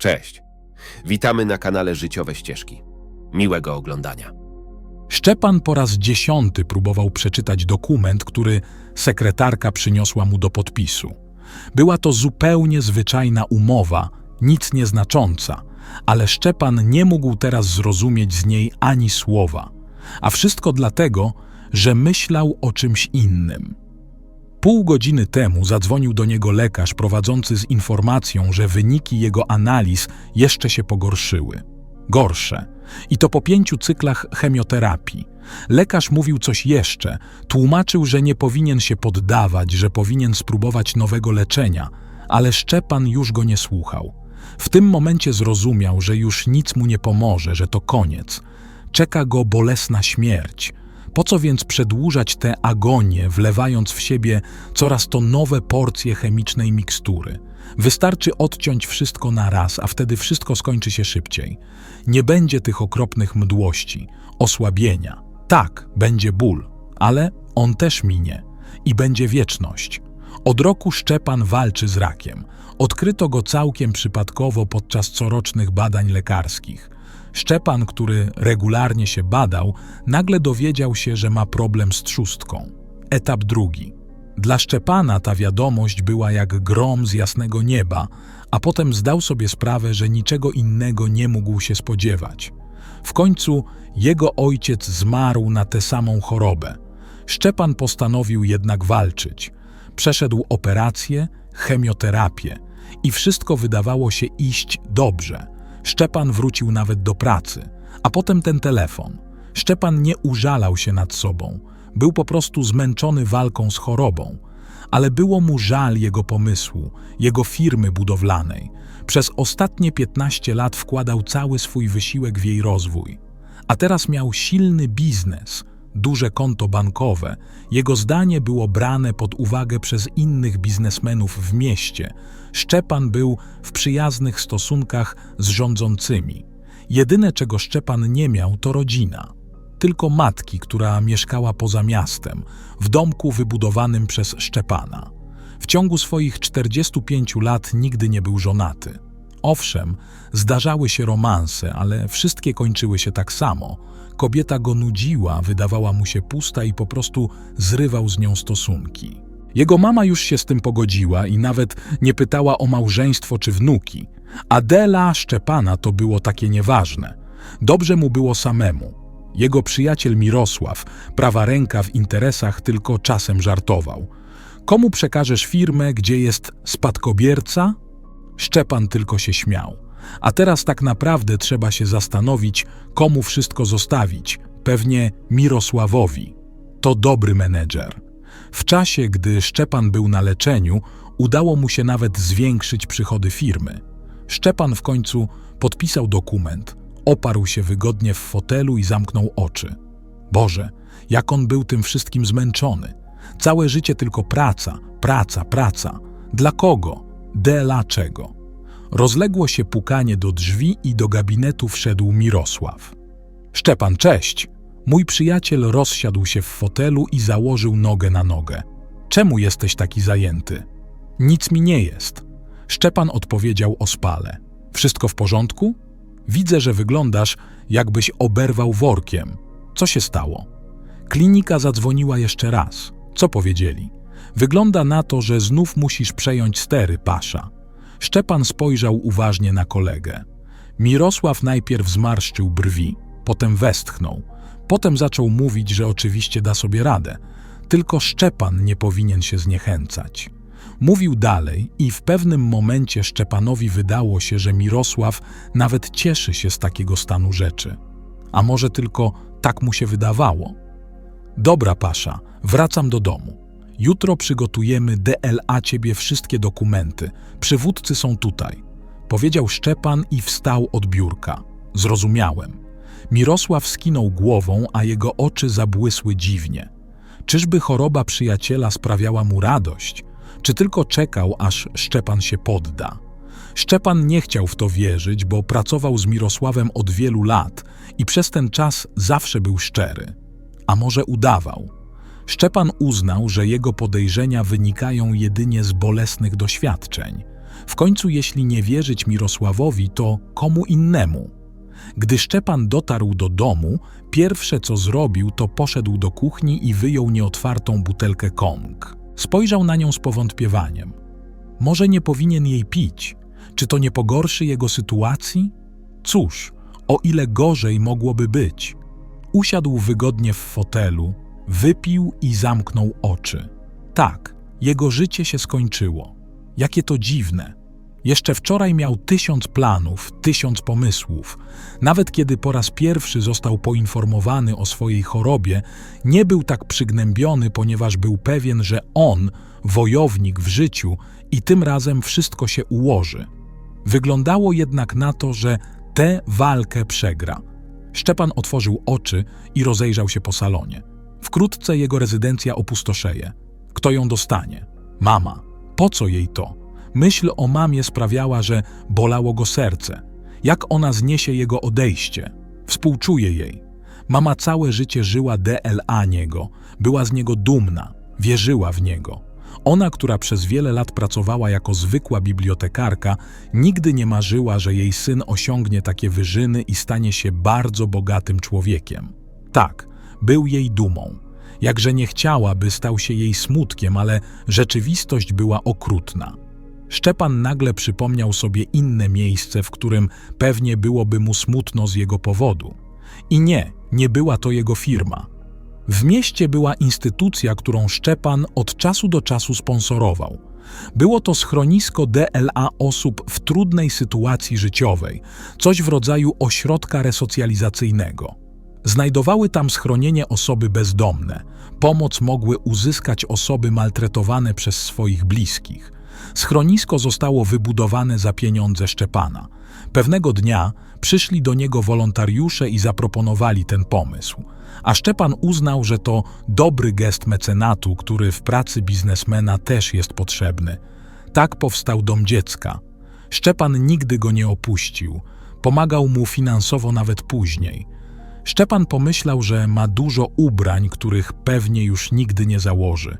Cześć. Witamy na kanale Życiowe Ścieżki. Miłego oglądania. Szczepan po raz dziesiąty próbował przeczytać dokument, który sekretarka przyniosła mu do podpisu. Była to zupełnie zwyczajna umowa, nic nieznacząca, ale Szczepan nie mógł teraz zrozumieć z niej ani słowa. A wszystko dlatego, że myślał o czymś innym. Pół godziny temu zadzwonił do niego lekarz prowadzący z informacją, że wyniki jego analiz jeszcze się pogorszyły. Gorsze. I to po pięciu cyklach chemioterapii. Lekarz mówił coś jeszcze, tłumaczył, że nie powinien się poddawać, że powinien spróbować nowego leczenia, ale Szczepan już go nie słuchał. W tym momencie zrozumiał, że już nic mu nie pomoże, że to koniec. Czeka go bolesna śmierć. Po co więc przedłużać tę agonię, wlewając w siebie coraz to nowe porcje chemicznej mikstury? Wystarczy odciąć wszystko na raz, a wtedy wszystko skończy się szybciej. Nie będzie tych okropnych mdłości, osłabienia. Tak, będzie ból, ale on też minie i będzie wieczność. Od roku Szczepan walczy z rakiem. Odkryto go całkiem przypadkowo podczas corocznych badań lekarskich. Szczepan, który regularnie się badał, nagle dowiedział się, że ma problem z trzustką. Etap drugi. Dla Szczepana ta wiadomość była jak grom z jasnego nieba, a potem zdał sobie sprawę, że niczego innego nie mógł się spodziewać. W końcu jego ojciec zmarł na tę samą chorobę. Szczepan postanowił jednak walczyć. Przeszedł operację, chemioterapię i wszystko wydawało się iść dobrze. Szczepan wrócił nawet do pracy, a potem ten telefon. Szczepan nie użalał się nad sobą, był po prostu zmęczony walką z chorobą, ale było mu żal jego pomysłu, jego firmy budowlanej. Przez ostatnie 15 lat wkładał cały swój wysiłek w jej rozwój. A teraz miał silny biznes, duże konto bankowe. Jego zdanie było brane pod uwagę przez innych biznesmenów w mieście. Szczepan był w przyjaznych stosunkach z rządzącymi. Jedyne, czego Szczepan nie miał, to rodzina. Tylko matki, która mieszkała poza miastem, w domku wybudowanym przez Szczepana. W ciągu swoich 45 lat nigdy nie był żonaty. Owszem, zdarzały się romanse, ale wszystkie kończyły się tak samo. Kobieta go nudziła, wydawała mu się pusta i po prostu zrywał z nią stosunki. Jego mama już się z tym pogodziła i nawet nie pytała o małżeństwo czy wnuki. Adela Szczepana to było takie nieważne. Dobrze mu było samemu. Jego przyjaciel Mirosław, prawa ręka w interesach, tylko czasem żartował. Komu przekażesz firmę, gdzie jest spadkobierca? Szczepan tylko się śmiał. A teraz tak naprawdę trzeba się zastanowić, komu wszystko zostawić. Pewnie Mirosławowi. To dobry menedżer. W czasie, gdy Szczepan był na leczeniu, udało mu się nawet zwiększyć przychody firmy. Szczepan w końcu podpisał dokument, oparł się wygodnie w fotelu i zamknął oczy. Boże, jak on był tym wszystkim zmęczony. Całe życie tylko praca, praca, praca. Dla kogo? Dlaczego? Rozległo się pukanie do drzwi i do gabinetu wszedł Mirosław. Szczepan, cześć! Mój przyjaciel rozsiadł się w fotelu i założył nogę na nogę. Czemu jesteś taki zajęty? Nic mi nie jest. Szczepan odpowiedział ospale. Wszystko w porządku? Widzę, że wyglądasz, jakbyś oberwał workiem. Co się stało? Klinika zadzwoniła jeszcze raz. Co powiedzieli? Wygląda na to, że znów musisz przejąć stery, pasza. Szczepan spojrzał uważnie na kolegę. Mirosław najpierw zmarszczył brwi, potem westchnął. Potem zaczął mówić, że oczywiście da sobie radę. Tylko Szczepan nie powinien się zniechęcać. Mówił dalej i w pewnym momencie Szczepanowi wydało się, że Mirosław nawet cieszy się z takiego stanu rzeczy. A może tylko tak mu się wydawało? Dobra, Pasza, wracam do domu. Jutro przygotujemy DLA ciebie wszystkie dokumenty. Przywódcy są tutaj. Powiedział Szczepan i wstał od biurka. Zrozumiałem. Mirosław skinął głową, a jego oczy zabłysły dziwnie. Czyżby choroba przyjaciela sprawiała mu radość? Czy tylko czekał, aż Szczepan się podda? Szczepan nie chciał w to wierzyć, bo pracował z Mirosławem od wielu lat i przez ten czas zawsze był szczery. A może udawał? Szczepan uznał, że jego podejrzenia wynikają jedynie z bolesnych doświadczeń. W końcu, jeśli nie wierzyć Mirosławowi, to komu innemu? Gdy Szczepan dotarł do domu, pierwsze co zrobił, to poszedł do kuchni i wyjął nieotwartą butelkę kong. Spojrzał na nią z powątpiewaniem. Może nie powinien jej pić? Czy to nie pogorszy jego sytuacji? Cóż, o ile gorzej mogłoby być. Usiadł wygodnie w fotelu, wypił i zamknął oczy. Tak, jego życie się skończyło. Jakie to dziwne. Jeszcze wczoraj miał tysiąc planów, tysiąc pomysłów. Nawet kiedy po raz pierwszy został poinformowany o swojej chorobie, nie był tak przygnębiony, ponieważ był pewien, że on, wojownik w życiu, i tym razem wszystko się ułoży. Wyglądało jednak na to, że tę walkę przegra. Szczepan otworzył oczy i rozejrzał się po salonie. Wkrótce jego rezydencja opustoszeje. Kto ją dostanie? Mama. Po co jej to? Myśl o mamie sprawiała, że bolało go serce. Jak ona zniesie jego odejście? Współczuje jej. Mama całe życie żyła DLA niego, była z niego dumna, wierzyła w niego. Ona, która przez wiele lat pracowała jako zwykła bibliotekarka, nigdy nie marzyła, że jej syn osiągnie takie wyżyny i stanie się bardzo bogatym człowiekiem. Tak, był jej dumą. Jakże nie chciała, by stał się jej smutkiem, ale rzeczywistość była okrutna. Szczepan nagle przypomniał sobie inne miejsce, w którym pewnie byłoby mu smutno z jego powodu. I nie, nie była to jego firma. W mieście była instytucja, którą Szczepan od czasu do czasu sponsorował. Było to schronisko DLA osób w trudnej sytuacji życiowej, coś w rodzaju ośrodka resocjalizacyjnego. Znajdowały tam schronienie osoby bezdomne. Pomoc mogły uzyskać osoby maltretowane przez swoich bliskich. Schronisko zostało wybudowane za pieniądze Szczepana. Pewnego dnia przyszli do niego wolontariusze i zaproponowali ten pomysł. A Szczepan uznał, że to dobry gest mecenatu, który w pracy biznesmena też jest potrzebny. Tak powstał Dom Dziecka. Szczepan nigdy go nie opuścił. Pomagał mu finansowo nawet później. Szczepan pomyślał, że ma dużo ubrań, których pewnie już nigdy nie założy.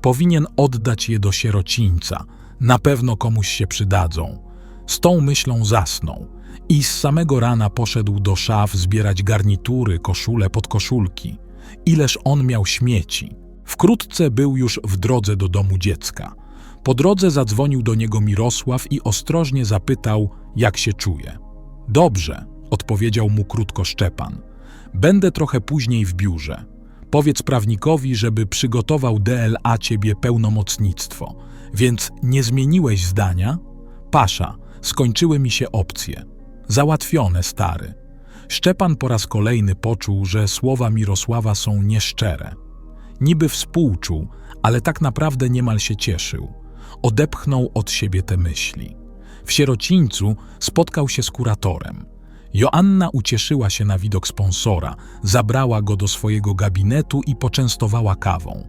Powinien oddać je do sierocińca. Na pewno komuś się przydadzą. Z tą myślą zasnął i z samego rana poszedł do szaf zbierać garnitury, koszule, podkoszulki. Ileż on miał śmieci. Wkrótce był już w drodze do domu dziecka. Po drodze zadzwonił do niego Mirosław i ostrożnie zapytał, jak się czuje. Dobrze, odpowiedział mu krótko Szczepan. Będę trochę później w biurze. Powiedz prawnikowi, żeby przygotował DLA ciebie pełnomocnictwo. Więc nie zmieniłeś zdania? Pasza, skończyły mi się opcje. Załatwione, stary. Szczepan po raz kolejny poczuł, że słowa Mirosława są nieszczere. Niby współczuł, ale tak naprawdę niemal się cieszył. Odepchnął od siebie te myśli. W sierocińcu spotkał się z kuratorem. Joanna ucieszyła się na widok sponsora, zabrała go do swojego gabinetu i poczęstowała kawą.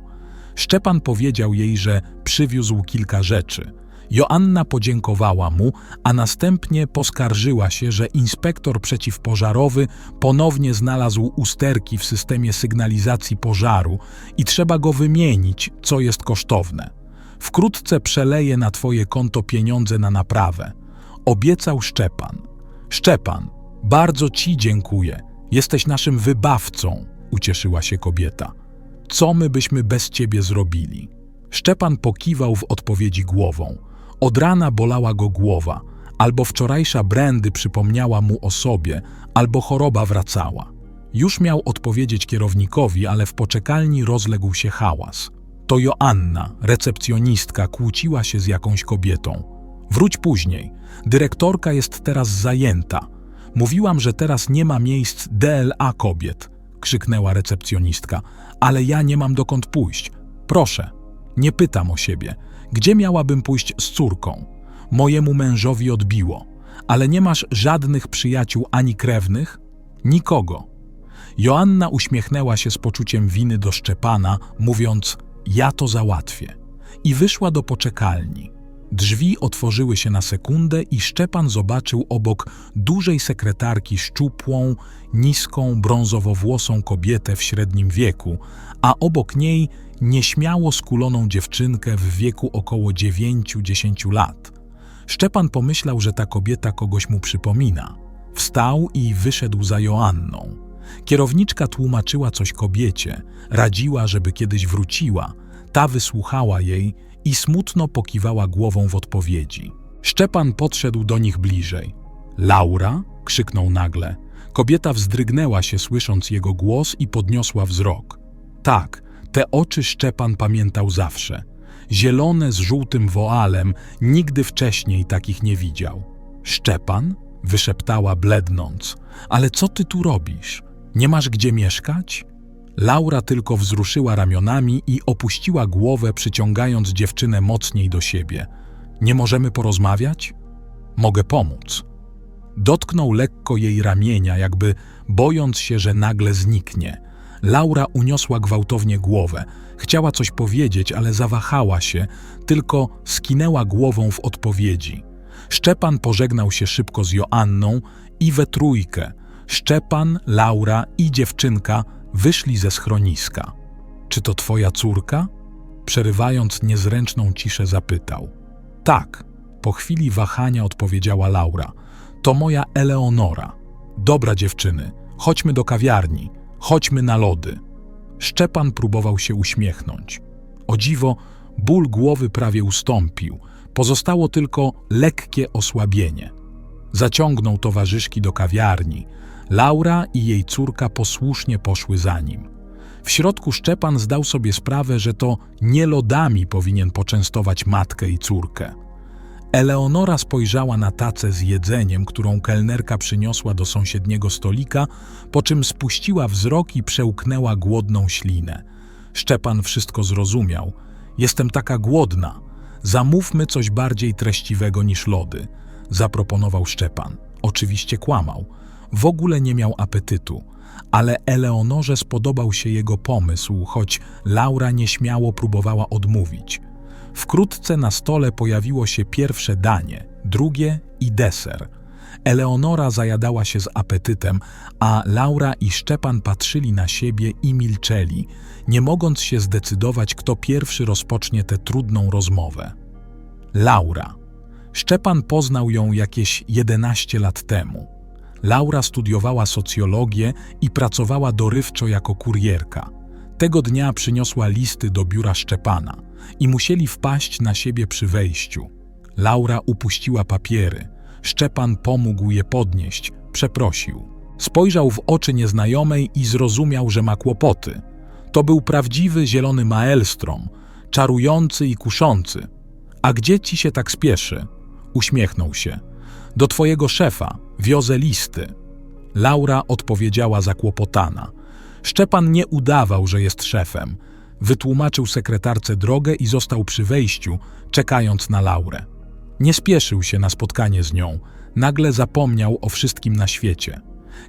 Szczepan powiedział jej, że przywiózł kilka rzeczy. Joanna podziękowała mu, a następnie poskarżyła się, że inspektor przeciwpożarowy ponownie znalazł usterki w systemie sygnalizacji pożaru i trzeba go wymienić, co jest kosztowne. Wkrótce przeleje na twoje konto pieniądze na naprawę. Obiecał Szczepan. Szczepan, bardzo ci dziękuję. Jesteś naszym wybawcą, ucieszyła się kobieta. Co my byśmy bez ciebie zrobili? Szczepan pokiwał w odpowiedzi głową. Od rana bolała go głowa, albo wczorajsza brandy przypomniała mu o sobie, albo choroba wracała. Już miał odpowiedzieć kierownikowi, ale w poczekalni rozległ się hałas. To Joanna, recepcjonistka, kłóciła się z jakąś kobietą. Wróć później. Dyrektorka jest teraz zajęta. Mówiłam, że teraz nie ma miejsc DLA kobiet, krzyknęła recepcjonistka, ale ja nie mam dokąd pójść. Proszę, nie pytam o siebie. Gdzie miałabym pójść z córką? Mojemu mężowi odbiło. Ale nie masz żadnych przyjaciół ani krewnych? Nikogo. Joanna uśmiechnęła się z poczuciem winy do Szczepana, mówiąc: Ja to załatwię. I wyszła do poczekalni. Drzwi otworzyły się na sekundę i Szczepan zobaczył obok dużej sekretarki szczupłą, niską, brązowowłosą kobietę w średnim wieku, a obok niej nieśmiało skuloną dziewczynkę w wieku około 9-10 lat. Szczepan pomyślał, że ta kobieta kogoś mu przypomina. Wstał i wyszedł za Joanną. Kierowniczka tłumaczyła coś kobiecie, radziła, żeby kiedyś wróciła. Ta wysłuchała jej i smutno pokiwała głową w odpowiedzi. Szczepan podszedł do nich bliżej. Laura? krzyknął nagle. Kobieta wzdrygnęła się, słysząc jego głos, i podniosła wzrok. Tak, te oczy Szczepan pamiętał zawsze. Zielone z żółtym woalem, nigdy wcześniej takich nie widział. Szczepan? wyszeptała, blednąc. Ale co ty tu robisz? Nie masz gdzie mieszkać? Laura tylko wzruszyła ramionami i opuściła głowę, przyciągając dziewczynę mocniej do siebie. Nie możemy porozmawiać? Mogę pomóc. Dotknął lekko jej ramienia, jakby bojąc się, że nagle zniknie. Laura uniosła gwałtownie głowę. Chciała coś powiedzieć, ale zawahała się, tylko skinęła głową w odpowiedzi. Szczepan pożegnał się szybko z Joanną i we trójkę. Szczepan, Laura i dziewczynka wyszli ze schroniska. Czy to twoja córka? Przerywając niezręczną ciszę, zapytał. Tak, po chwili wahania odpowiedziała Laura. To moja Eleonora. Dobra dziewczyny, chodźmy do kawiarni, chodźmy na lody. Szczepan próbował się uśmiechnąć. O dziwo, ból głowy prawie ustąpił. Pozostało tylko lekkie osłabienie. Zaciągnął towarzyszki do kawiarni. Laura i jej córka posłusznie poszły za nim. W środku Szczepan zdał sobie sprawę, że to nie lodami powinien poczęstować matkę i córkę. Eleonora spojrzała na tacę z jedzeniem, którą kelnerka przyniosła do sąsiedniego stolika, po czym spuściła wzrok i przełknęła głodną ślinę. Szczepan wszystko zrozumiał. Jestem taka głodna. Zamówmy coś bardziej treściwego niż lody, zaproponował Szczepan. Oczywiście kłamał. W ogóle nie miał apetytu, ale Eleonorze spodobał się jego pomysł, choć Laura nieśmiało próbowała odmówić. Wkrótce na stole pojawiło się pierwsze danie, drugie i deser. Eleonora zajadała się z apetytem, a Laura i Szczepan patrzyli na siebie i milczeli, nie mogąc się zdecydować, kto pierwszy rozpocznie tę trudną rozmowę. Laura. Szczepan poznał ją jakieś 11 lat temu. Laura studiowała socjologię i pracowała dorywczo jako kurierka. Tego dnia przyniosła listy do biura Szczepana i musieli wpaść na siebie przy wejściu. Laura upuściła papiery. Szczepan pomógł je podnieść, przeprosił. Spojrzał w oczy nieznajomej i zrozumiał, że ma kłopoty. To był prawdziwy zielony maelstrom, czarujący i kuszący. A gdzie ci się tak spieszy? Uśmiechnął się. Do twojego szefa, wiozę listy. Laura odpowiedziała zakłopotana. Szczepan nie udawał, że jest szefem. Wytłumaczył sekretarce drogę i został przy wejściu, czekając na Laurę. Nie spieszył się na spotkanie z nią. Nagle zapomniał o wszystkim na świecie.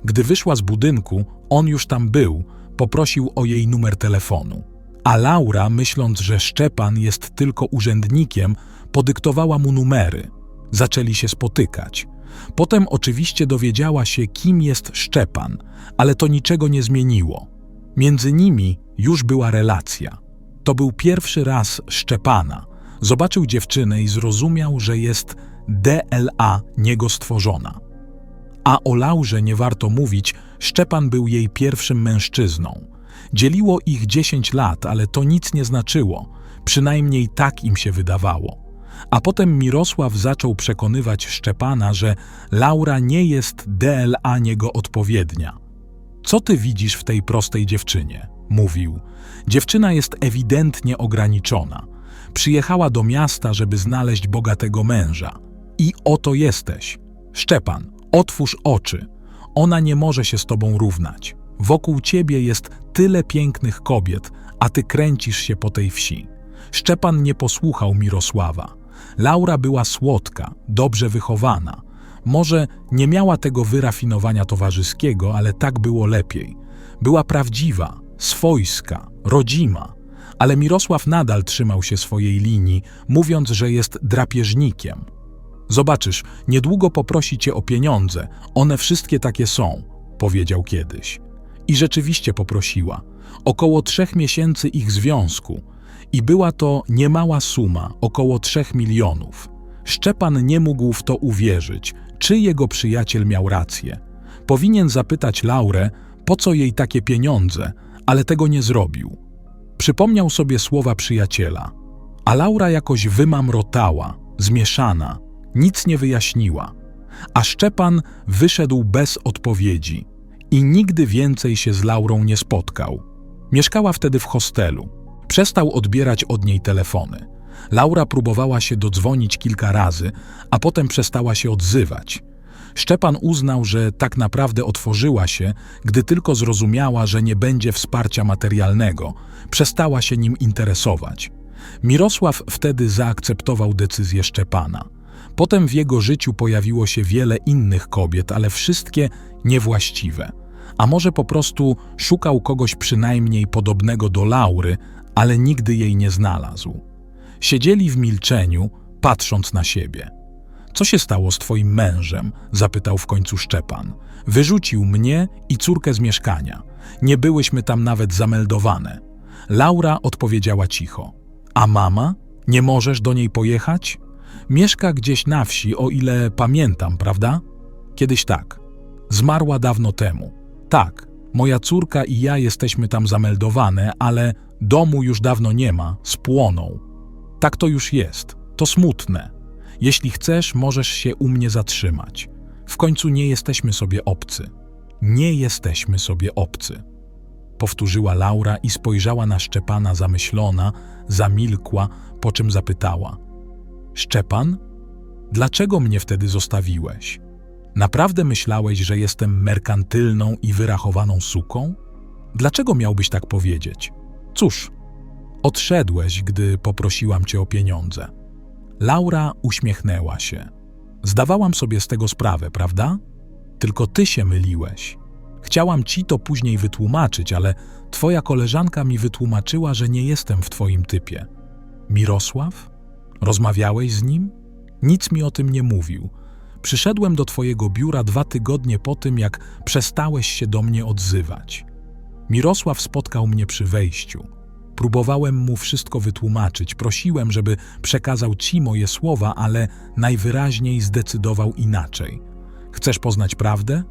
Gdy wyszła z budynku, on już tam był, poprosił o jej numer telefonu. A Laura, myśląc, że Szczepan jest tylko urzędnikiem, podyktowała mu numery. Zaczęli się spotykać. Potem oczywiście dowiedziała się, kim jest Szczepan, ale to niczego nie zmieniło. Między nimi już była relacja. To był pierwszy raz Szczepana. Zobaczył dziewczynę i zrozumiał, że jest DLA niego stworzona. A o Laurze nie warto mówić, Szczepan był jej pierwszym mężczyzną. Dzieliło ich 10 lat, ale to nic nie znaczyło, przynajmniej tak im się wydawało. A potem Mirosław zaczął przekonywać Szczepana, że Laura nie jest DLA niego odpowiednia. Co ty widzisz w tej prostej dziewczynie? Mówił. Dziewczyna jest ewidentnie ograniczona. Przyjechała do miasta, żeby znaleźć bogatego męża. I oto jesteś. Szczepan, otwórz oczy. Ona nie może się z tobą równać. Wokół ciebie jest tyle pięknych kobiet, a ty kręcisz się po tej wsi. Szczepan nie posłuchał Mirosława. Laura była słodka, dobrze wychowana. Może nie miała tego wyrafinowania towarzyskiego, ale tak było lepiej. Była prawdziwa, swojska, rodzima. Ale Mirosław nadal trzymał się swojej linii, mówiąc, że jest drapieżnikiem. Zobaczysz, niedługo poprosi cię o pieniądze, one wszystkie takie są, powiedział kiedyś. I rzeczywiście poprosiła. Około trzech miesięcy ich związku. I była to niemała suma, około trzech milionów. Szczepan nie mógł w to uwierzyć, czy jego przyjaciel miał rację. Powinien zapytać Laurę, po co jej takie pieniądze, ale tego nie zrobił. Przypomniał sobie słowa przyjaciela, a Laura jakoś wymamrotała, zmieszana, nic nie wyjaśniła. A Szczepan wyszedł bez odpowiedzi i nigdy więcej się z Laurą nie spotkał. Mieszkała wtedy w hostelu. Przestał odbierać od niej telefony. Laura próbowała się dodzwonić kilka razy, a potem przestała się odzywać. Szczepan uznał, że tak naprawdę otworzyła się, gdy tylko zrozumiała, że nie będzie wsparcia materialnego, przestała się nim interesować. Mirosław wtedy zaakceptował decyzję Szczepana. Potem w jego życiu pojawiło się wiele innych kobiet, ale wszystkie niewłaściwe. A może po prostu szukał kogoś przynajmniej podobnego do Laury, ale nigdy jej nie znalazł. Siedzieli w milczeniu, patrząc na siebie. Co się stało z twoim mężem? zapytał w końcu Szczepan. Wyrzucił mnie i córkę z mieszkania. Nie byłyśmy tam nawet zameldowane. Laura odpowiedziała cicho. A mama? Nie możesz do niej pojechać? Mieszka gdzieś na wsi, o ile pamiętam, prawda? Kiedyś tak. Zmarła dawno temu. Tak, moja córka i ja jesteśmy tam zameldowane, ale domu już dawno nie ma, spłonął. Tak to już jest. To smutne. Jeśli chcesz, możesz się u mnie zatrzymać. W końcu nie jesteśmy sobie obcy. Nie jesteśmy sobie obcy. Powtórzyła Laura i spojrzała na Szczepana zamyślona, zamilkła, po czym zapytała: Szczepan, dlaczego mnie wtedy zostawiłeś? Naprawdę myślałeś, że jestem merkantylną i wyrachowaną suką? Dlaczego miałbyś tak powiedzieć? Cóż, odszedłeś, gdy poprosiłam cię o pieniądze. Laura uśmiechnęła się. Zdawałam sobie z tego sprawę, prawda? Tylko ty się myliłeś. Chciałam ci to później wytłumaczyć, ale twoja koleżanka mi wytłumaczyła, że nie jestem w twoim typie. Mirosław? Rozmawiałeś z nim? Nic mi o tym nie mówił. Przyszedłem do twojego biura dwa tygodnie po tym, jak przestałeś się do mnie odzywać. Mirosław spotkał mnie przy wejściu. Próbowałem mu wszystko wytłumaczyć, prosiłem, żeby przekazał ci moje słowa, ale najwyraźniej zdecydował inaczej. Chcesz poznać prawdę?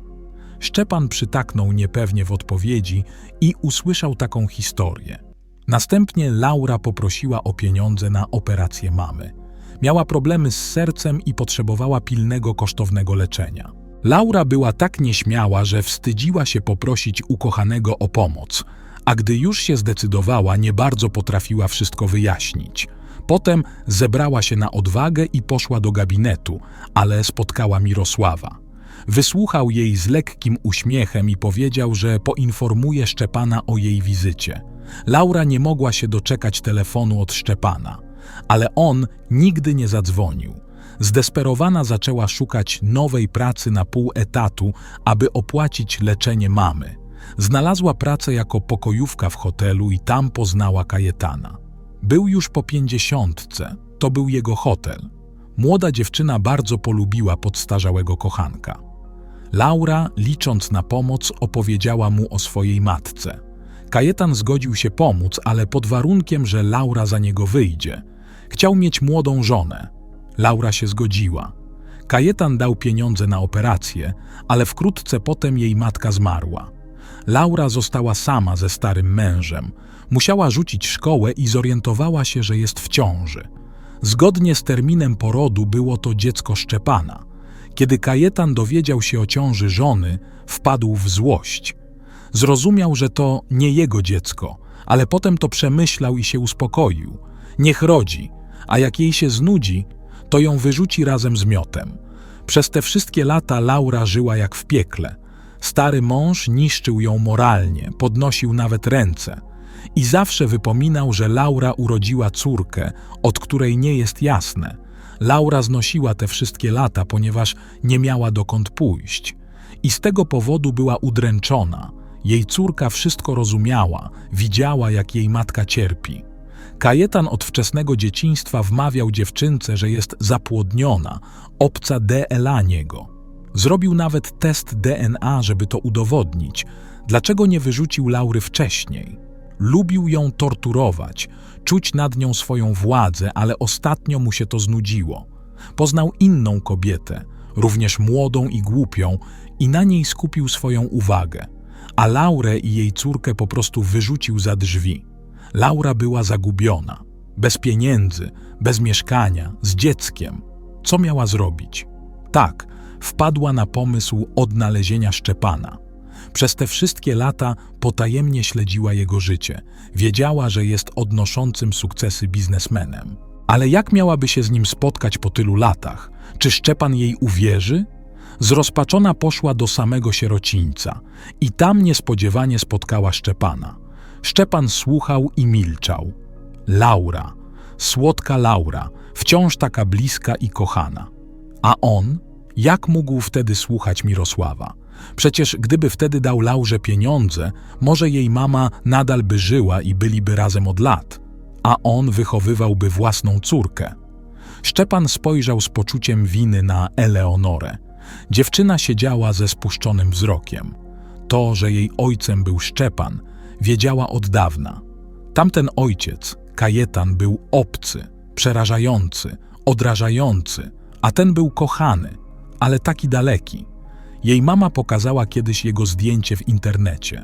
Szczepan przytaknął niepewnie w odpowiedzi i usłyszał taką historię. Następnie Laura poprosiła o pieniądze na operację mamy. Miała problemy z sercem i potrzebowała pilnego, kosztownego leczenia. Laura była tak nieśmiała, że wstydziła się poprosić ukochanego o pomoc, a gdy już się zdecydowała, nie bardzo potrafiła wszystko wyjaśnić. Potem zebrała się na odwagę i poszła do gabinetu, ale spotkała Mirosława. Wysłuchał jej z lekkim uśmiechem i powiedział, że poinformuje Szczepana o jej wizycie. Laura nie mogła się doczekać telefonu od Szczepana, ale on nigdy nie zadzwonił. Zdesperowana zaczęła szukać nowej pracy na pół etatu, aby opłacić leczenie mamy. Znalazła pracę jako pokojówka w hotelu i tam poznała Kajetana. Był już po pięćdziesiątce, to był jego hotel. Młoda dziewczyna bardzo polubiła podstarzałego kochanka. Laura, licząc na pomoc, opowiedziała mu o swojej matce. Kajetan zgodził się pomóc, ale pod warunkiem, że Laura za niego wyjdzie. Chciał mieć młodą żonę. Laura się zgodziła. Kajetan dał pieniądze na operację, ale wkrótce potem jej matka zmarła. Laura została sama ze starym mężem. Musiała rzucić szkołę i zorientowała się, że jest w ciąży. Zgodnie z terminem porodu było to dziecko Szczepana. Kiedy Kajetan dowiedział się o ciąży żony, wpadł w złość. Zrozumiał, że to nie jego dziecko, ale potem to przemyślał i się uspokoił. Niech rodzi, a jak jej się znudzi, to ją wyrzuci razem z miotem. Przez te wszystkie lata Laura żyła jak w piekle. Stary mąż niszczył ją moralnie, podnosił nawet ręce i zawsze wypominał, że Laura urodziła córkę, od której nie jest jasne. Laura znosiła te wszystkie lata, ponieważ nie miała dokąd pójść. I z tego powodu była udręczona. Jej córka wszystko rozumiała, widziała, jak jej matka cierpi. Kajetan od wczesnego dzieciństwa wmawiał dziewczynce, że jest zapłodniona, obca DNA niego. Zrobił nawet test DNA, żeby to udowodnić. Dlaczego nie wyrzucił Laury wcześniej? Lubił ją torturować, czuć nad nią swoją władzę, ale ostatnio mu się to znudziło. Poznał inną kobietę, również młodą i głupią, i na niej skupił swoją uwagę, a Laurę i jej córkę po prostu wyrzucił za drzwi. Laura była zagubiona, bez pieniędzy, bez mieszkania, z dzieckiem. Co miała zrobić? Tak, wpadła na pomysł odnalezienia Szczepana. Przez te wszystkie lata potajemnie śledziła jego życie. Wiedziała, że jest odnoszącym sukcesy biznesmenem. Ale jak miałaby się z nim spotkać po tylu latach? Czy Szczepan jej uwierzy? Zrozpaczona poszła do samego sierocińca i tam niespodziewanie spotkała Szczepana. Szczepan słuchał i milczał. Laura, słodka Laura, wciąż taka bliska i kochana. A on? Jak mógł wtedy słuchać Mirosława? Przecież gdyby wtedy dał Laurze pieniądze, może jej mama nadal by żyła i byliby razem od lat, a on wychowywałby własną córkę. Szczepan spojrzał z poczuciem winy na Eleonorę. Dziewczyna siedziała ze spuszczonym wzrokiem. To, że jej ojcem był Szczepan, wiedziała od dawna. Tamten ojciec, Kajetan, był obcy, przerażający, odrażający, a ten był kochany, ale taki daleki. Jej mama pokazała kiedyś jego zdjęcie w internecie.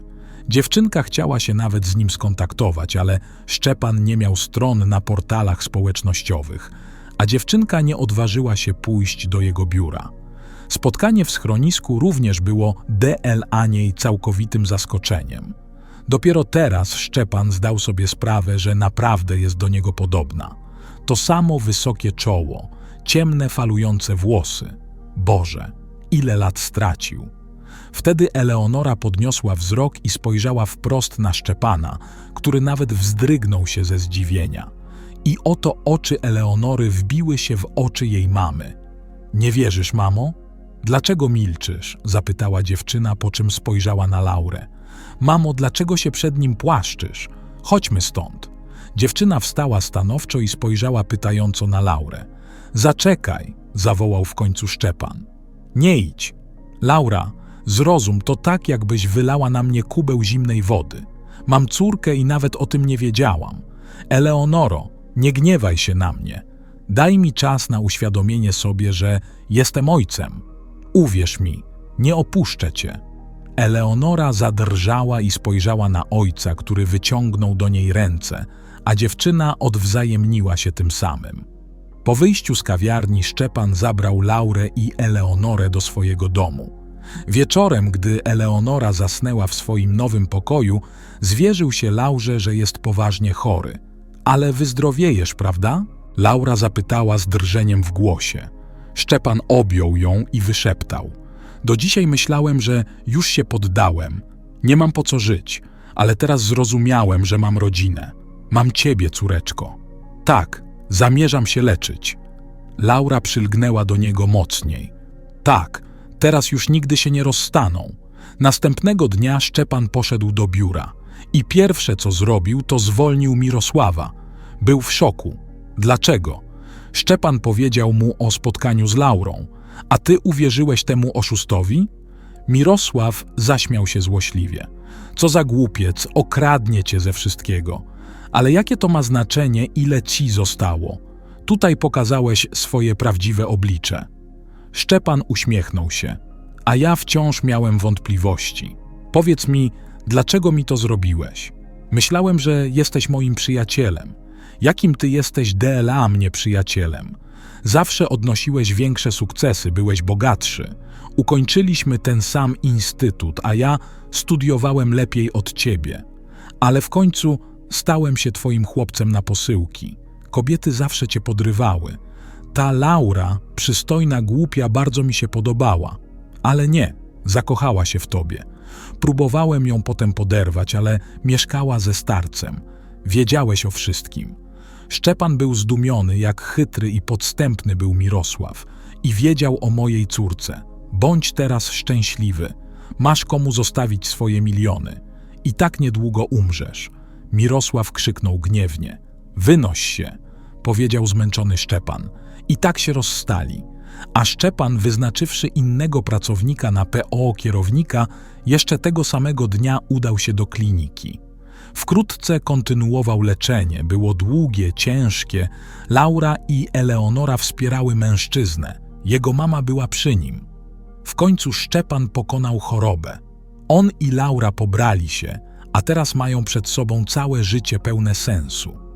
Dziewczynka chciała się nawet z nim skontaktować, ale Szczepan nie miał stron na portalach społecznościowych, a dziewczynka nie odważyła się pójść do jego biura. Spotkanie w schronisku również było dla niej całkowitym zaskoczeniem. Dopiero teraz Szczepan zdał sobie sprawę, że naprawdę jest do niego podobna. To samo wysokie czoło, ciemne falujące włosy. Boże, ile lat stracił. Wtedy Eleonora podniosła wzrok i spojrzała wprost na Szczepana, który nawet wzdrygnął się ze zdziwienia. I oto oczy Eleonory wbiły się w oczy jej mamy. Nie wierzysz, mamo? Dlaczego milczysz? zapytała dziewczyna, po czym spojrzała na Laurę. Mamo, dlaczego się przed nim płaszczysz? Chodźmy stąd. Dziewczyna wstała stanowczo i spojrzała pytająco na Laurę. Zaczekaj, zawołał w końcu Szczepan. Nie idź. Laura, zrozum, to tak, jakbyś wylała na mnie kubeł zimnej wody. Mam córkę i nawet o tym nie wiedziałam. Eleonoro, nie gniewaj się na mnie. Daj mi czas na uświadomienie sobie, że jestem ojcem. Uwierz mi, nie opuszczę cię. Eleonora zadrżała i spojrzała na ojca, który wyciągnął do niej ręce, a dziewczyna odwzajemniła się tym samym. Po wyjściu z kawiarni Szczepan zabrał Laurę i Eleonorę do swojego domu. Wieczorem, gdy Eleonora zasnęła w swoim nowym pokoju, zwierzył się Laurze, że jest poważnie chory. Ale wyzdrowiejesz, prawda? Laura zapytała z drżeniem w głosie. Szczepan objął ją i wyszeptał. Do dzisiaj myślałem, że już się poddałem. Nie mam po co żyć, ale teraz zrozumiałem, że mam rodzinę. Mam ciebie, córeczko. Tak, zamierzam się leczyć. Laura przylgnęła do niego mocniej. Tak, teraz już nigdy się nie rozstaną. Następnego dnia Szczepan poszedł do biura i pierwsze co zrobił, to zwolnił Mirosława. Był w szoku. Dlaczego? Szczepan powiedział mu o spotkaniu z Laurą, a ty uwierzyłeś temu oszustowi? Mirosław zaśmiał się złośliwie. Co za głupiec, okradnie cię ze wszystkiego. Ale jakie to ma znaczenie, ile ci zostało? Tutaj pokazałeś swoje prawdziwe oblicze. Szczepan uśmiechnął się, a ja wciąż miałem wątpliwości. Powiedz mi, dlaczego mi to zrobiłeś? Myślałem, że jesteś moim przyjacielem. Jakim ty jesteś dla mnie przyjacielem? Zawsze odnosiłeś większe sukcesy, byłeś bogatszy. Ukończyliśmy ten sam instytut, a ja studiowałem lepiej od ciebie. Ale w końcu stałem się twoim chłopcem na posyłki. Kobiety zawsze cię podrywały. Ta Laura, przystojna głupia, bardzo mi się podobała. Ale nie, zakochała się w tobie. Próbowałem ją potem poderwać, ale mieszkała ze starcem. Wiedziałeś o wszystkim. Szczepan był zdumiony, jak chytry i podstępny był Mirosław i wiedział o mojej córce. Bądź teraz szczęśliwy. Masz komu zostawić swoje miliony. I tak niedługo umrzesz. Mirosław krzyknął gniewnie. Wynoś się, powiedział zmęczony Szczepan. I tak się rozstali. A Szczepan, wyznaczywszy innego pracownika na PO kierownika, jeszcze tego samego dnia udał się do kliniki. Wkrótce kontynuował leczenie. Było długie, ciężkie. Laura i Eleonora wspierały mężczyznę. Jego mama była przy nim. W końcu Szczepan pokonał chorobę. On i Laura pobrali się, a teraz mają przed sobą całe życie pełne sensu.